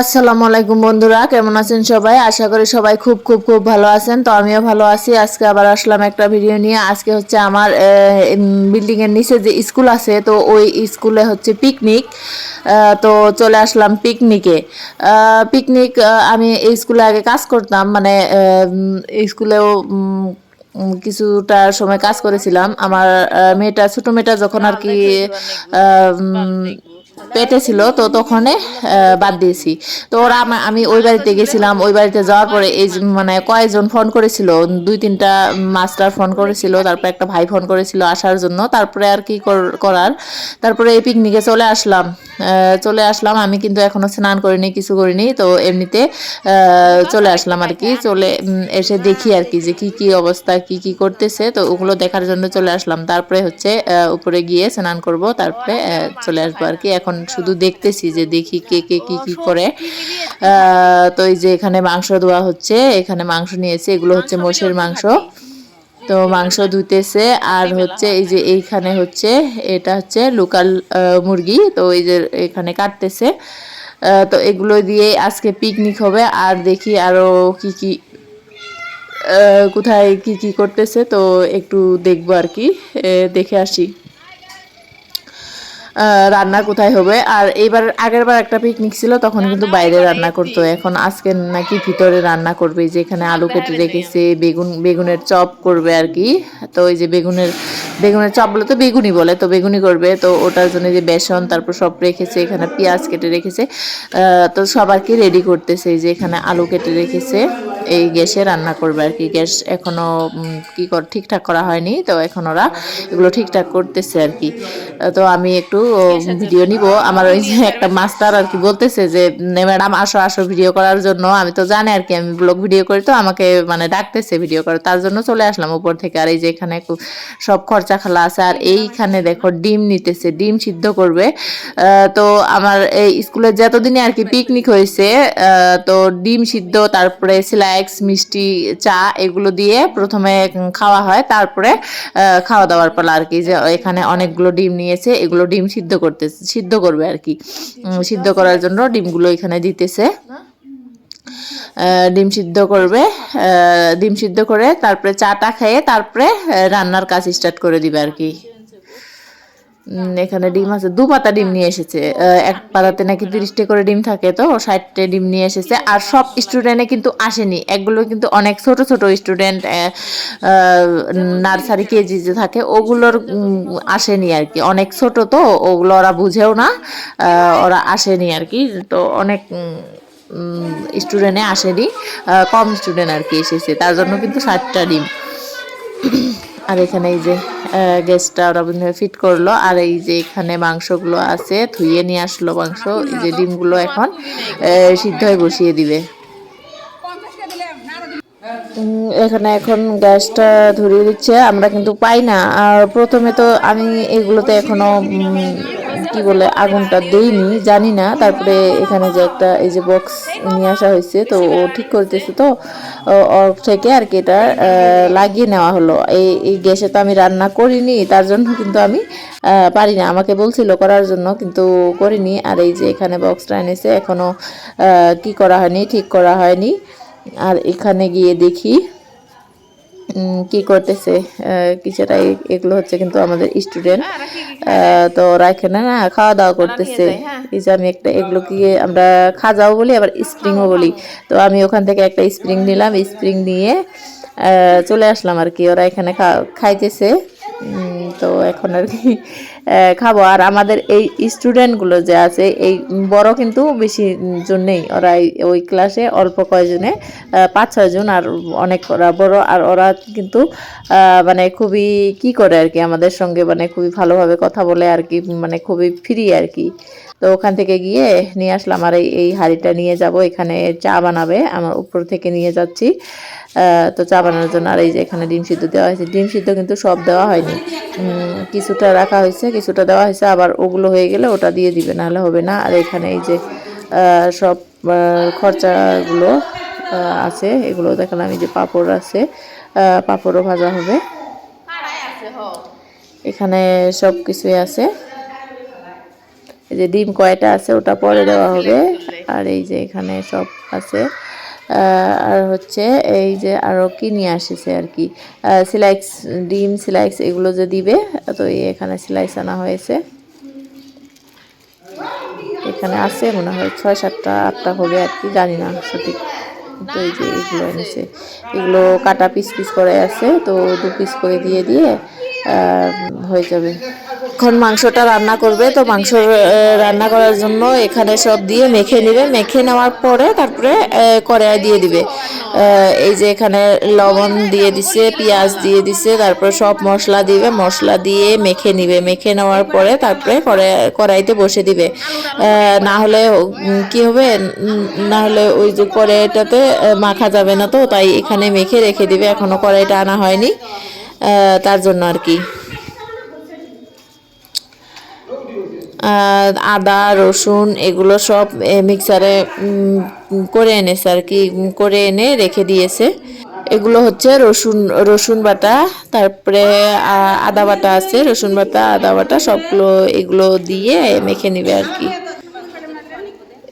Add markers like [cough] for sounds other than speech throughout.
আসসালামু আলাইকুম বন্ধুরা কেমন আছেন সবাই? আশা করি সবাই খুব খুব খুব ভালো আছেন। তো আমিও ভালো আছি। আজকে আবার আসলাম একটা ভিডিও নিয়ে। আজকে হচ্ছে আমার বিল্ডিং এর নিচে যে স্কুল আছে তো ওই স্কুলে হচ্ছে পিকনিক। তো চলে আসলাম পিকনিকে। পিকনিক আমি এই স্কুলে আগে কাজ করতাম। মানে স্কুলেও কিছুটা সময় কাজ করেছিলাম। আমার মেয়েটা ছোট মেয়েটা যখন আর কি পেটে ছিল তো তখনই আহ, বাদ দিয়েছি। তো ওরা আমি ওই বাড়িতে গেছিলাম ওই বাড়িতে যাওয়ার পরে এই মানে কয়েকজন ফোন করেছিল দুই তিনটা মাস্টার ফোন করেছিল তারপরে একটা ভাই ফোন করেছিল আসার জন্য তারপরে আর কি করার। তারপরে এই পিকনিকে চলে আসলাম চলে আসলাম আমি কিন্তু এখনও স্নান করিনি কিছু করিনি তো এমনিতে চলে আসলাম আর কি চলে এসে দেখি আর কি যে কি কি অবস্থা কি কি করতেছে তো ওগুলো দেখার জন্য চলে আসলাম। তারপরে হচ্ছে উপরে গিয়ে স্নান করব তারপরে চলে আসব আর কি এখন শুধু দেখতেছি যে দেখি কে কে কি কি করে। তো এই যে এখানে মাংস দেওয়া হচ্ছে, এখানে মাংস নিয়েছে, এগুলো হচ্ছে মোষের মাংস। তো মাংস ধুতেছে আর হচ্ছে এই যে এইখানে হচ্ছে, এটা হচ্ছে লোকাল মুরগি, তো এই যে এখানে কাটতেছে। তো এগুলো দিয়ে আজকে পিকনিক হবে, আর দেখি আরও কি কি কোথায় কি কি করতেছে, তো একটু দেখব আর কি। দেখে আসি। রান্না কোথায় হবে? আর এইবার আগের বার একটা পিকনিক ছিল তখন কিন্তু বাইরে রান্না করতো। এখন আজকে নাকি ভিতরে রান্না করবে যেখানে আলু কেটে রেখেছে বেগুন বেগুনের চপ করবে আর কি। তো ওই যে বেগুনের বেগুনের চপ বলে তো বেগুনি বলে তো বেগুনি করবে। তো ওটার জন্য যে বেসন তারপর সব রেখেছে এখানে পেঁয়াজ কেটে রেখেছে। তো সবার কি রেডি করতেছে এই যে এখানে আলু কেটে রেখেছে। এই গ্যাসে রান্না করবে আর কি। গ্যাস এখনও উম, কি কর ঠিকঠাক করা হয়নি তো এখন ওরা এগুলো ঠিকঠাক করতেছে আর কি। তো আমি একটু ভিডিও নিব। আমার ওই যে একটা মাস্টার আর কি বলতেছে যে ম্যাডাম আসো আসো ভিডিও করার জন্য। আমি তো জানি আর কি আমি ব্লগ ভিডিও করি তো আমাকে মানে ডাকতেছে ভিডিও করে। তার জন্য চলে আসলাম উপর থেকে। আর এই যে এখানে সব খরচা খালা আছে। আর এইখানে দেখো ডিম নিতেছে ডিম সিদ্ধ করবে। তো আমার এই স্কুলে যতদিনে আর কি পিকনিক হয়েছে তো ডিম সিদ্ধ তারপরে স্ল্যাক্স মিষ্টি, চা এগুলো দিয়ে প্রথমে খাওয়া হয়। তারপরে খাওয়া দাওয়ার পালা আর কি। যে এখানে অনেকগুলো ডিম নিয়েছে, এগুলো ডিম সিদ্ধ করতে সিদ্ধ করবে আর কি। সিদ্ধ করার জন্য ডিমগুলো এখানে দিতেছে। ডিম সিদ্ধ করবে ডিম সিদ্ধ করে তারপরে চাটা খেয়ে তারপরে রান্নার কাজ স্টার্ট করে দিবে আর কি। এখানে ডিম আছে। দু পাতা ডিম নিয়ে এসেছে। এক পাতাতে নাকি তিরিশটা করে ডিম থাকে তো ষাটটে ডিম নিয়ে এসেছে। আর সব স্টুডেন্টে কিন্তু আসেনি। একগুলো কিন্তু অনেক ছোট ছোট স্টুডেন্ট নার্সারি কেজি যে থাকে ওগুলোর আসেনি আর কি। অনেক ছোট তো ওগুলো ওরা বুঝেও না। ওরা আসেনি আর কি। তো অনেক স্টুডেন্টে আসেনি। কম স্টুডেন্ট আর কি এসেছে। তার জন্য কিন্তু ষাটটা ডিম। আর এখানে এই যে গ্যাসটা ওরা ফিট করল। আর এই যে এখানে মাংসগুলো আছে, ধুয়ে নিয়ে আসলো মাংস। এই যে ডিমগুলো এখন সিদ্ধ হয়ে বসিয়ে দিবে। এখানে এখন গ্যাসটা ধরিয়ে দিচ্ছে। আমরা কিন্তু পাই না। আর প্রথমে তো আমি এগুলোতে এখনও কি বলে, আগুনটা দেইনি, জানি না। তারপরে এখানে যে একটা, এই যে বক্স নিয়ে আসা হয়েছে, তো ও ঠিক করতেছে তো। ওর থেকে আর কি এটা লাগিয়ে নেওয়া হলো। এই এই গ্যাসে তো আমি রান্না করিনি, তার জন্য কিন্তু আমি পারি না। আমাকে বলছিল করার জন্য, কিন্তু করিনি। আর এই যে এখানে বক্সটা এনেছে এখনও কি করা হয়নি, ঠিক করা হয়নি। আর এখানে গিয়ে দেখি। কি করতেছে? কিছুটা এগুলো হচ্ছে কিন্তু আমাদের স্টুডেন্ট তো ওরা এখানে না খাওয়া দাওয়া করতেছে। এই যে আমি একটা এগুলো কি আমরা খাজাও বলি আবার স্প্রিংও বলি। তো আমি ওখান থেকে একটা স্প্রিং নিলাম স্প্রিং নিয়ে চলে আসলাম আর কি। ওরা এখানে খা- খাইতেছে। তো এখন আর কি খাব। আর আমাদের এই স্টুডেন্টগুলো যে আছে, এই বড় কিন্তু বেশি জন নেই। ওরা ওই ক্লাসে অল্প কয়জনে পাঁচ ছয়জন আর অনেক ওরা বড়। আর ওরা কিন্তু মানে খুবই কি করে আর কি আমাদের সঙ্গে মানে খুবই ভালোভাবে কথা বলে আর কি মানে খুবই ফ্রি আর কি। তো ওখান থেকে গিয়ে নিয়ে আসলাম। আর এই হাঁড়িটা নিয়ে যাব। এখানে চা বানাবে। আমার উপর থেকে নিয়ে যাচ্ছি। তো চা বানানোর জন্য আর এই যে এখানে ডিম সিদ্ধ দেওয়া হয়েছে। ডিম সিদ্ধ কিন্তু সব দেওয়া হয়নি। কিছুটা রাখা হয়েছে, কিছুটা দেওয়া হয়েছে, আবার ওগুলো হয়ে গেলে ওটা দিয়ে দিবে, নাহলে হবে না। আর এখানে এই যে সব খরচাগুলো আছে, এগুলো দেখালাম এই যে পাপড় আছে পাঁপড়ও ভাজা হবে। এখানে সব কিছুই আছে। এই যে ডিম কয়টা আছে, ওটা পরে দেওয়া হবে। আর এই যে এখানে সব আছে। আর হচ্ছে এই যে আরও কি নিয়ে আসেছে আর কি? সিলাইক্স, ডিম সিলাইক্স এগুলো যে দিবে, তো এখানে সিলাইস আনা হয়েছে। এখানে আছে মনে হয় ছয় সাতটা, আটটা হবে আর কি, জানি না সঠিক। তো এই যে এগুলো এনেছে। এগুলো কাটা পিস পিস করে আছে, তো দু পিস করে দিয়ে দিয়ে হয়ে যাবে। এখন মাংসটা রান্না করবে, তো মাংস রান্না করার জন্য এখানে সব দিয়ে মেখে নেবে। মেখে নেওয়ার পরে তারপরে কড়াই দিয়ে দিবে। এই যে এখানে লবণ দিয়ে দিছে, পেঁয়াজ দিয়ে দিছে, তারপরে সব মশলা দিবে। মশলা দিয়ে মেখে নিবে। মেখে নেওয়ার পরে তারপরে কড়াই, কড়াইতে বসে দিবে। না হলে কি হবে? না হলে ওই যে কড়াইটাতে মাখা যাবে না তো, তাই এখানে মেখে রেখে দিবে। এখনও কড়াইটা আনা হয়নি তার জন্য আর কি। আদা, রসুন, এগুলো সব মিক্সারে করে এনেছে আর কি করে এনে রেখে দিয়েছে। এগুলো হচ্ছে রসুন রসুন বাটা, তারপরে আদা বাটা আছে, রসুন বাটা, আদা বাটা, সবগুলো এগুলো দিয়ে মেখে নিবে আর কি।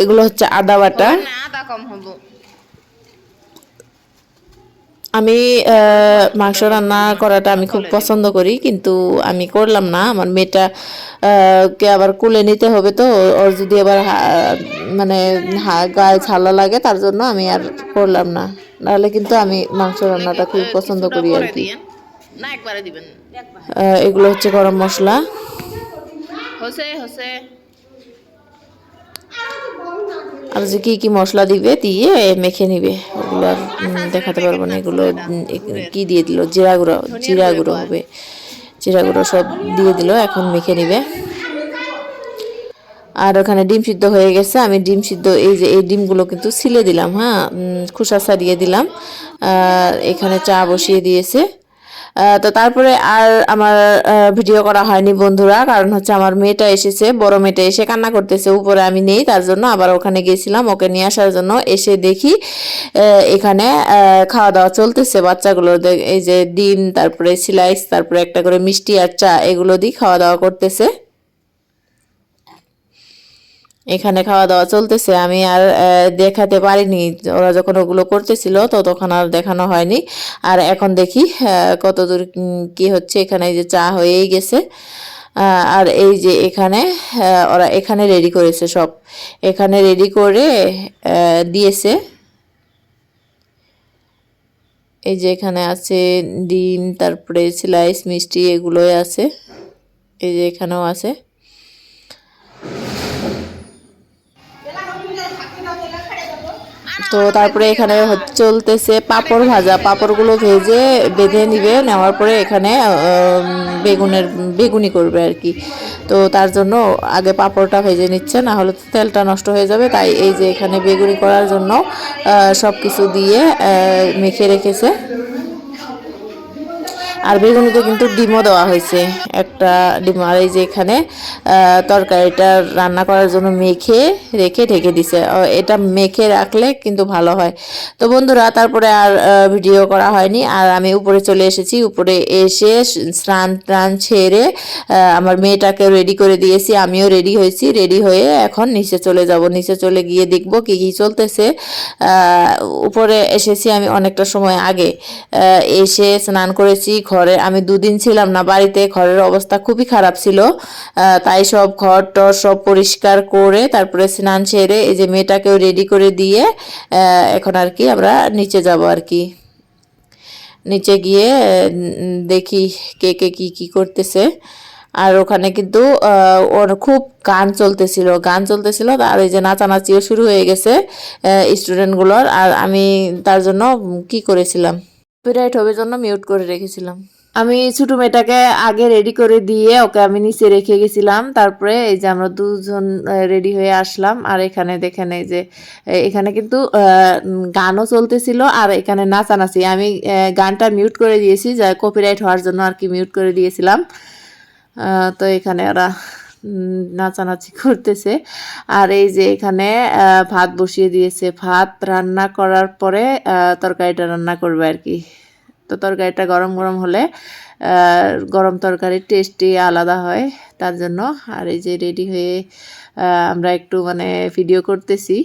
এগুলো হচ্ছে আদা বাটা। আদা কম হব। আমি মাংস রান্না করাটা আমি খুব পছন্দ করি কিন্তু আমি করলাম না। আমার মেয়েটা কে আবার কুলে নিতে হবে তো ওর যদি আবার মানে হা- গায়ে ছালা লাগে তার জন্য আমি আর করলাম না। নাহলে কিন্তু আমি মাংস রান্নাটা খুব পছন্দ করি আর কি। এগুলো হচ্ছে গরম মশলা। আর যে কি কি মশলা দিবে দিয়ে মেখে নিবে ওগুলো আর দেখাতে পারব না এগুলো কি দিয়ে দিল? জিরা গুঁড়ো জিরা গুঁড়ো হবে। জিরা গুঁড়ো সব দিয়ে দিল এখন মেখে নিবে। আর ওখানে ডিম সিদ্ধ হয়ে গেছে। আমি ডিম সিদ্ধ এই যে এই ডিমগুলো কিন্তু ছিলে দিলাম হ্যাঁ? উম, সারিয়ে দিলাম। আর এখানে চা বসিয়ে দিয়েছে। তো তারপরে আর আমার ভিডিও করা হয়নি বন্ধুরা, কারণ হচ্ছে আমার মেয়েটা এসেছে, বড় মেয়েটা এসে কান্না করতেছে, উপরে আমি নেই, তার জন্য আবার ওখানে গেছিলাম, ওকে নিয়ে আসার জন্য এসে দেখি এখানে খাওয়া দাওয়া চলতেছে, বাচ্চাগুলো এই যে ডিম, তারপরে সিলাইস তারপরে একটা করে মিষ্টি আর চা, এগুলো দিয়ে খাওয়া দাওয়া করতেছে। এখানে খাওয়া দাওয়া চলতেছে। আমি আর দেখাতে পারিনি। ওরা যখন ওগুলো করতেছিল তো তখন আর দেখানো হয়নি। আর এখন দেখি আহ, কতদূর উম, কি হচ্ছে। এখানে যে চা হয়েই গেছে। আর এই যে এখানে ওরা এখানে রেডি করেছে সব। এখানে রেডি করে দিয়েছে। এই যে এখানে আছে ডিম তারপরে স্লাইস মিষ্টি এগুলোই আছে। এই যে এখানেও আছে। তো তারপরে এখানে চলতেছে পাপড় ভাজা। পাপড়গুলো ভেজে বেঁধে নিবে, নেওয়ার পরে এখানে বেগুনের, বেগুনি করবে আর কি। তো তার জন্য আগে পাপড়টা ভেজে নিচ্ছে, না হলে তেলটা নষ্ট হয়ে যাবে। তাই এই যে এখানে বেগুনি করার জন্য সব কিছু দিয়ে মেখে রেখেছে। আর বেগুনিতে কিন্তু ডিমও দেওয়া হয়েছে। একটা ডিম, আর এই যে এখানে তরকারিটা রান্না করার জন্য মেখে রেখে ঢেকে দিছে। এটা মেখে রাখলে কিন্তু ভালো হয়। তো বন্ধুরা, তারপরে আর ভিডিও করা হয়নি। আর আমি উপরে চলে এসেছি। উপরে এসে স্নান টান ছেড়ে আমার মেয়েটাকে রেডি করে দিয়েছি। আমিও রেডি হয়েছি। রেডি হয়ে এখন নিচে চলে যাব। নিচে চলে গিয়ে দেখব কি কি চলতেছে। উপরে এসেছি আমি অনেকটা সময় আগে। এসে স্নান করেছি। ঘরে। আমি দুদিন ছিলাম না বাড়িতে, ঘরের অবস্থা খুবই খারাপ ছিল। তাই সব ঘর টর সব পরিষ্কার করে তারপরে স্নান সেরে এই যে মেয়েটাকেও রেডি করে দিয়ে এখন আর কি আমরা নিচে যাব আর কি। নিচে গিয়ে দেখি কে কে কি কি করতেছে। আর ওখানে কিন্তু ওর খুব গান চলতেছিল গান চলতেছিল। আর এই যে নাচানাচিও শুরু হয়ে গেছে স্টুডেন্টগুলোর আর আমি তার জন্য কি করেছিলাম? কপিরাইট হবে জন্য মিউট করে রেখেছিলাম। আমি ছোট মেয়েটাকে আগে রেডি করে দিয়ে ওকে আমি নিচে রেখে গেছিলাম। তারপরে এই যে আমরা দুজন রেডি হয়ে আসলাম। আর এখানে দেখেন এই যে এখানে কিন্তু গানও চলতেছিল আর এখানে নাচানাচি। আমি গানটা মিউট করে দিয়েছি, যা কপিরাইট হওয়ার জন্য আর কি মিউট করে দিয়েছিলাম। তো এখানে ওরা নাচানাচি করতেছে। আর এই যে এখানে ভাত বসিয়ে দিয়েছে। ভাত রান্না করার পরে তরকারিটা রান্না করবে আর কি তো তরকারিটা গরম গরম হলে গরম তরকারির টেস্টই আলাদা হয় তার জন্য। আর এই যে রেডি হয়ে আমরা একটু মানে ভিডিও করতেছি।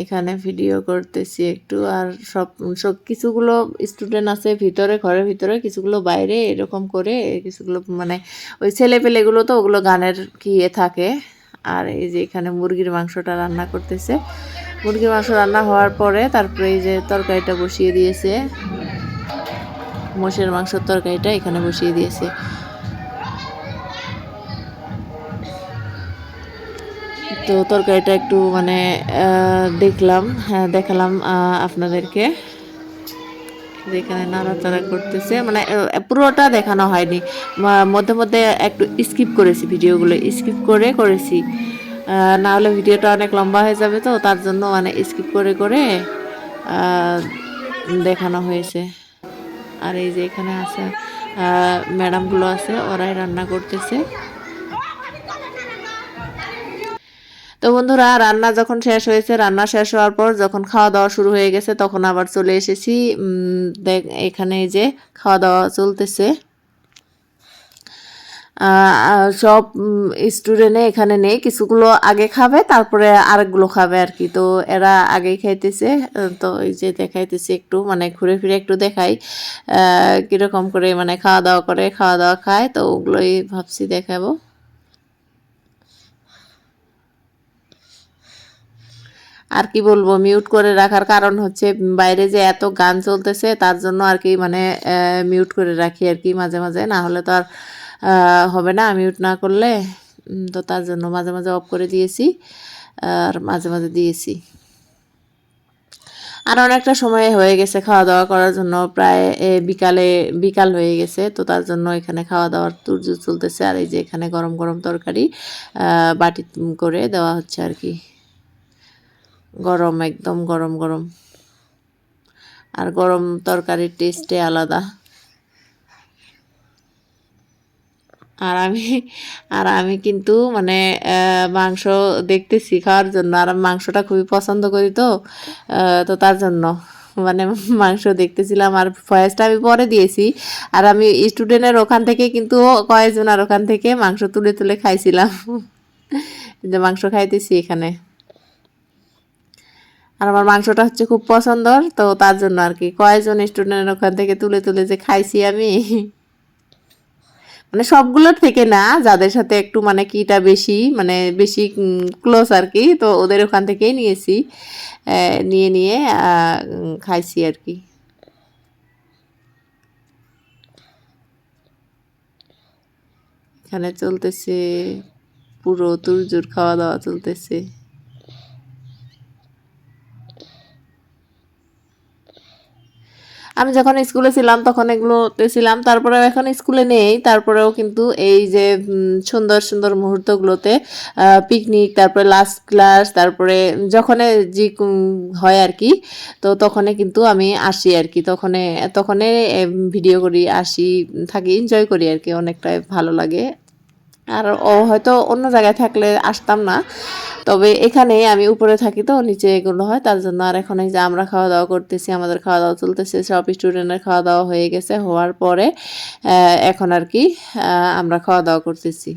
এখানে ভিডিও করতেছি একটু, আর সব সব কিছুগুলো স্টুডেন্ট আছে ভিতরে, ঘরের ভিতরে, কিছুগুলো বাইরে, এরকম করে, কিছুগুলো মানে ওই ছেলে পেলেগুলো তো ওগুলো গানের কি এ থাকে। আর এই যে এখানে মুরগির মাংসটা রান্না করতেছে। মুরগির মাংস রান্না হওয়ার পরে তারপরে এই যে তরকারিটা বসিয়ে দিয়েছে। মোষের মাংসের তরকারিটা এখানে বসিয়ে দিয়েছে। তো তরকারিটা একটু মানে দেখলাম হ্যাঁ দেখালাম আপনাদেরকে। যেখানে নাড়াচাড়া করতেছে। মানে পুরোটা দেখানো হয়নি। মধ্যে মধ্যে একটু স্কিপ করেছি ভিডিওগুলো। স্কিপ করে করেছি। না হলে ভিডিওটা অনেক লম্বা হয়ে যাবে তো, তার জন্য মানে স্কিপ করে করে দেখানো হয়েছে। আর এই যে এখানে আছে ম্যাডামগুলো আছে, ওরাই রান্না করতেছে। তো বন্ধুরা, রান্না যখন শেষ হয়েছে, রান্না শেষ হওয়ার পর যখন খাওয়া দাওয়া শুরু হয়ে গেছে, তখন আবার চলে এসেছি। দেখ, এখানে যে খাওয়া দাওয়া চলতেছে সব স্টুডেন্টে এখানে নেই। কিছুগুলো আগে খাবে, তারপরে আরেকগুলো খাবে আর কি। তো এরা আগেই খাইতেছে। তো এই যে দেখাইতেছি একটু মানে ঘুরে ফিরে একটু দেখাই। কীরকম করে মানে খাওয়া দাওয়া করে খাওয়া দাওয়া খায়, তো ওগুলোই ভাবছি দেখাবো। আর কি বলব মিউট করে রাখার কারণ হচ্ছে বাইরে যে এত গান চলতেছে তার জন্য আর কি মানে মিউট করে রাখি আর কি মাঝে মাঝে। না হলে তো আর হবে না মিউট না করলে। তো তার জন্য মাঝে মাঝে অফ করে দিয়েছি, আর মাঝে মাঝে দিয়েছি। আর অনেকটা সময় হয়ে গেছে খাওয়া দাওয়া করার জন্য। প্রায় বিকালে, বিকাল হয়ে গেছে। তো তার জন্য এখানে খাওয়া দাওয়ার তুর্য চলতেছে। আর এই যে এখানে গরম গরম তরকারি বাটি করে দেওয়া হচ্ছে আর কি। গরম, একদম গরম গরম। আর গরম তরকারির টেস্টে আলাদা। আর আমি আর আমি কিন্তু মানে মাংস দেখতেছি খাওয়ার জন্য। আর মাংসটা খুবই পছন্দ করি তো তো তার জন্য। মানে মাংস দেখতেছিলাম আর ভয়েসটা আমি পরে দিয়েছি। আর আমি স্টুডেন্টের ওখান থেকে কিন্তু কয়েকজন আর ওখান থেকে মাংস তুলে তুলে খাইছিলাম। যে মাংস খাইতেছি এখানে। আর আমার মাংসটা হচ্ছে খুব পছন্দর, তো তার জন্য আর কি। কয়েকজন স্টুডেন্টের ওখান থেকে তুলে তুলে যে খাইছি আমি। মানে সবগুলোর থেকে না, যাদের সাথে একটু মানে কিটা বেশি মানে বেশি ক্লোজ আর কি, তো ওদের ওখান থেকেই নিয়েছি। নিয়ে নিয়ে খাইছি আর কি। এখানে চলতেছে পুরো তুরজোর খাওয়া দাওয়া চলতেছে। আমি যখন স্কুলে ছিলাম তখন এগুলোতে ছিলাম তারপরেও এখন স্কুলে নেই, তারপরেও কিন্তু এই যে সুন্দর সুন্দর মুহূর্তগুলোতে পিকনিক তারপরে লাস্ট ক্লাস তারপরে যখন যে হয় আর কি তো তখনই কিন্তু আমি আসি আর কি তখনে তখনে ভিডিও করি, আসি, থাকি এনজয় করি আর কি অনেকটাই ভালো লাগে। আর ও হয়তো অন্য জায়গায় থাকলে আসতাম না। তবে এখানে আমি উপরে থাকি তো, নিচে এগুলো হয়, তার জন্য আর এখন এই যে আমরা খাওয়া দাওয়া করতেছি, আমাদের খাওয়া দাওয়া চলতেছে, সব স্টুডেন্টের খাওয়া দাওয়া হয়ে গেছে, হওয়ার পরে এখন আর কি আমরা খাওয়া দাওয়া করতেছি।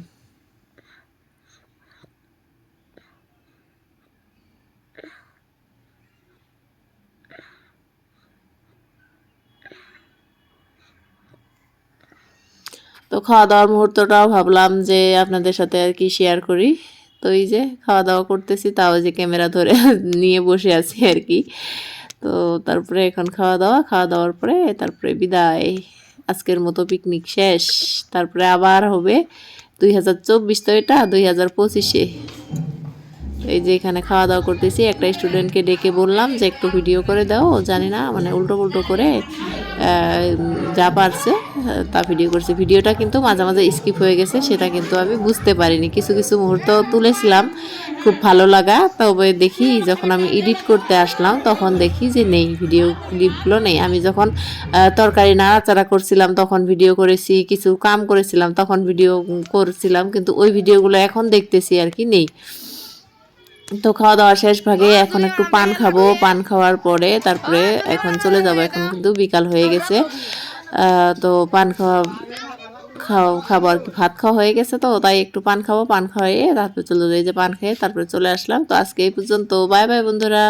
তো খাওয়া দাওয়ার মুহূর্তটাও ভাবলাম যে আপনাদের সাথে আর কি শেয়ার করি। তো এই যে খাওয়া দাওয়া করতেছি, তাও যে ক্যামেরা ধরে [laughs] নিয়ে বসে আছি আর কি। তো তারপরে এখন খাওয়া দাওয়া খাওয়া দাওয়ার পরে তারপরে বিদায়। আজকের মতো পিকনিক শেষ। তারপরে আবার হবে দুই হাজার চব্বিশ তো এটা, দুই হাজার পঁচিশে। এই যে এখানে খাওয়া দাওয়া করতেছি, একটা স্টুডেন্টকে ডেকে বললাম যে একটু ভিডিও করে দাও জানি না মানে উল্টো উল্টো করে যা পারছে, তা ভিডিও করছে। ভিডিওটা কিন্তু মাঝে মাঝে স্কিপ হয়ে গেছে, সেটা কিন্তু আমি বুঝতে পারিনি। কিছু কিছু মুহূর্ত তুলেছিলাম, খুব ভালো লাগা, তবে দেখি যখন আমি এডিট করতে আসলাম, তখন দেখি যে নেই ভিডিও ক্লিপগুলো নেই। আমি যখন তরকারি নাড়াচাড়া করছিলাম, তখন ভিডিও করেছি, কিছু কাম করেছিলাম, তখন ভিডিও করছিলাম, কিন্তু ওই ভিডিওগুলো এখন দেখতেছি আর কি, নেই। তো খাওয়া দাওয়া শেষ ভাগে এখন একটু পান খাব। পান খাওয়ার পরে তারপরে এখন চলে যাব। এখন কিন্তু বিকাল হয়ে গেছে। তো পান খাওয়া খাওয়া খাব আর কি। ভাত খাওয়া হয়ে গেছে তো, তাই একটু পান খাব। পান খাওয়াইয়ে তারপরে চলে যাই যে পান খেয়ে তারপরে চলে আসলাম। তো আজকে এই পর্যন্ত। বাই বাই বন্ধুরা।